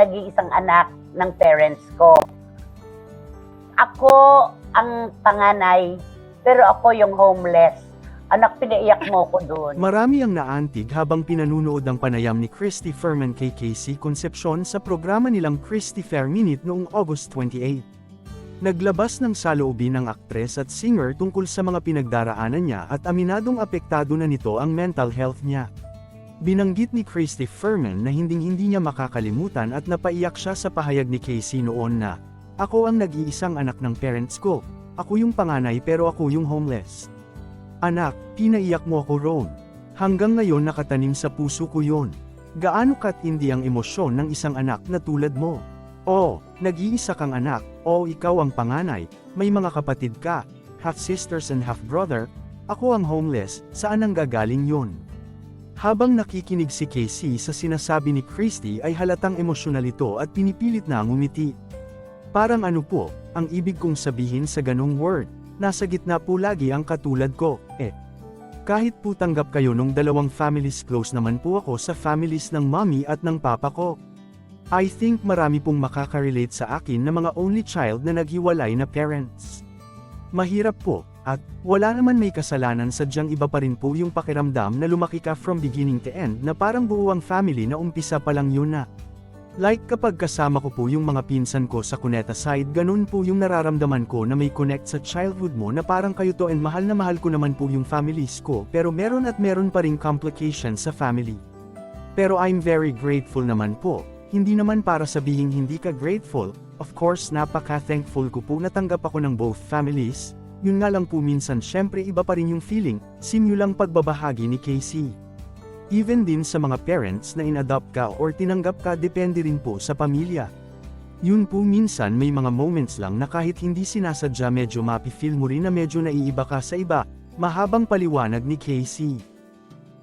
nag-iisang anak ng parents ko. Ako ang panganay, pero ako yung homeless. Anak, pinaiyak mo ko doon. Marami ang naantig habang pinanunood ang panayam ni Christy Furman kay Casey Concepcion sa programa nilang Christy Fair Minute noong August 28. Naglabas ng saloobin ng aktres at singer tungkol sa mga pinagdaraanan niya at aminadong apektado na nito ang mental health niya. Binanggit ni Christy Furman na hinding-hindi niya makakalimutan at napaiyak siya sa pahayag ni Casey noon na, Ako ang nag-iisang anak ng parents ko. Ako yung panganay pero ako yung homeless. Anak, pinaiyak mo ako roon. Hanggang ngayon nakatanim sa puso ko yon. Gaano katindi ang emosyon ng isang anak na tulad mo? O, nag-iisa kang anak, o ikaw ang panganay, may mga kapatid ka, half-sisters and half-brother, ako ang homeless, saan ang gagaling yon? Habang nakikinig si Casey sa sinasabi ni Christy ay halatang emosyonal ito at pinipilit na ngumiti. Parang ano po, ang ibig kong sabihin sa ganong word, nasa gitna po lagi ang katulad ko, eh. Kahit po tanggap kayo nung dalawang families close naman po ako sa families ng mommy at ng papa ko. I think marami pong makaka-relate sa akin na mga only child na naghiwalay na parents. Mahirap po, at wala naman may kasalanan sadyang iba pa rin po yung pakiramdam na lumaki ka from beginning to end na parang buo ang family na umpisa pa lang yun na. Like kapag kasama ko po yung mga pinsan ko sa Cuneta side ganun po yung nararamdaman ko na may connect sa childhood mo na parang kayo to and mahal na mahal ko naman po yung families ko pero meron at meron pa ring complications sa family. Pero I'm very grateful naman po, hindi naman para sabihing hindi ka grateful, of course napaka-thankful ko po natanggap ako ng both families, yun nga lang po minsan syempre iba pa rin yung feeling, simulang pagbabahagi ni Casey. Even din sa mga parents na inadopt ka or tinanggap ka depende rin po sa pamilya. Yun po minsan may mga moments lang na kahit hindi sinasadya medyo mapi-feel mo rin na medyo naiiba ka sa iba, mahabang paliwanag ni Casey.